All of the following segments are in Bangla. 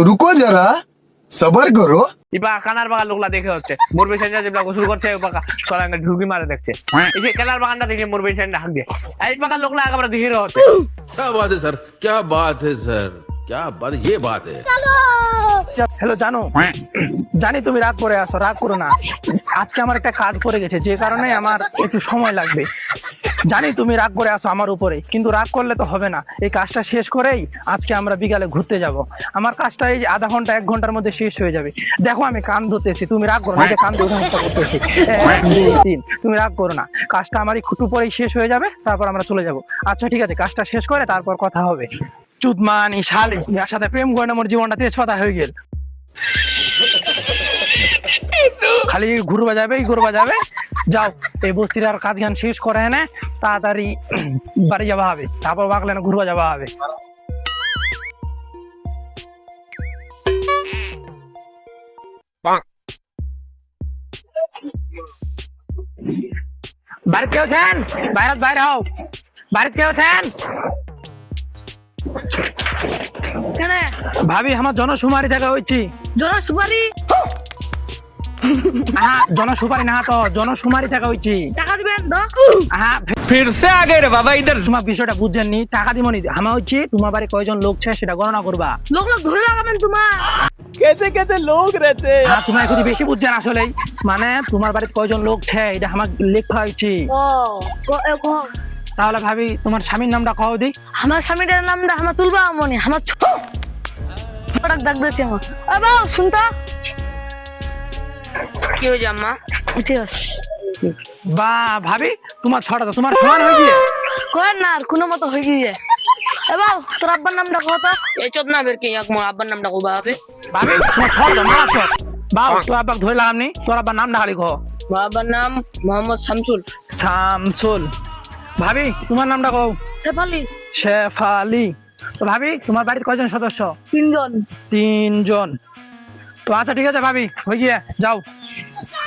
रुको जरा सबर करो ইবা কানার বাগান লোকলা দেখে হচ্ছে মোর বেশানটা যেগুলা গোসল করছে ও বাকা সলাঙ্গা ঢুকি মারে দেখছে এই যে কেলার বাগানটা দেখে মোর বেশানটা হাঁক দিয়ে এই বাগান লোকলা একেবারে দেখে হচ্ছে क्या बात है सर क्या बात है सर क्या बात ये बात है হ্যালো জানো জানি তুমি রাগ করে আসো রাগ করো না আজকে আমার একটা কাজ পড়ে গেছে যে কারণে আমার একটু সময় লাগবে জানি তুমি রাগ করে আসো আমার উপরে, কিন্তু রাগ করলে তো হবে না। এই কাজটা শেষ করেই আজকে আমরা বিকালে ঘুরতে যাব। আমার কাজটা এই আধা ঘণ্টা, এক ঘণ্টার মধ্যে শেষ হয়ে যাবে। দেখো আমি কান ধরতেছি, তুমি রাগ করো না কান ধরে চেষ্টা করতেছি। তিন, তুমি রাগ করো না। কাজটা আমার একটু পরেই শেষ হয়ে যাবে, তারপর আমরা চলে যাব। আচ্ছা ঠিক আছে, কাজটা শেষ করে তারপর কথা হবে। চুদমানি শালি যার সাথে প্রেম করে আমার জীবনটা তেজ তেজপাতা হয়ে গেল। খালি ঘুরবা যাবে ঘুরবা যাবে। যাও। এই বস্তির আর কাজ গান শেষ করে এনে তাড়াতাড়ি বাড়ি যাওয়া হবে। তারপর বাকলে না ঘুরবা যাওয়া হবে। বাড়িতে কেউ আছেন? বাইরে বাইরে হও। বাড়িতে কেউ আছেন ভাবি আমার জনশুমারি থেকে হয়েছি হ্যাঁ না তো জনসুমারি টাকা দিবেন মানে তোমার বাড়ি কয়জন লোক ছে মানে, এটা আমার লেখা হয়েছে তাহলে ভাবি তোমার স্বামীর নামটা কও দি। আমার স্বামীর নামটা আমার তুলবা মনে আমার। ছোট আমার শুনতা? কি হয়েছে আম্মা? আছে বা ভাবি তোমার ছটা তো তোমার সমান হয়ে গিয়ে? কয়েন না আর কোনো মতো হয়ে গিয়ে। তোর আব্বার নামটা কত এই চোদ না বের কে এক মোর আব্বার নামটা কবা হবে ভাবি তোমার তো মারা তোর আব্বাক ধরে লাগাম নি তোর আব্বার নাম না খালি আব্বার নাম মোহাম্মদ শামসুল। শামসুল। ভাবি তোমার নামটা কও। শেফালি। শেফালি। তো ভাবি তোমার বাড়ির কয়জন সদস্য? তিনজন। তিনজন। তো আচ্ছা ঠিক আছে ভাবি হয়ে গিয়ে যাও।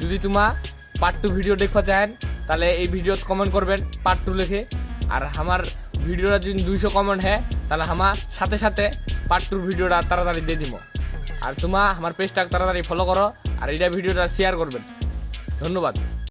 যদি তোমা পার্ট টু ভিডিও দেখা চান তাহলে এই ভিডিওত কমেন্ট করবেন পার্ট টু লিখে। আর আমার ভিডিওটা যদি দুইশো কমেন্ট হ্যাঁ তাহলে আমার সাথে সাথে পার্ট টুর ভিডিওটা তাড়াতাড়ি দিয়ে দিব আর তোমা আমার পেজটা তাড়াতাড়ি ফলো করো, আর এটা ভিডিওটা শেয়ার করবেন। ধন্যবাদ।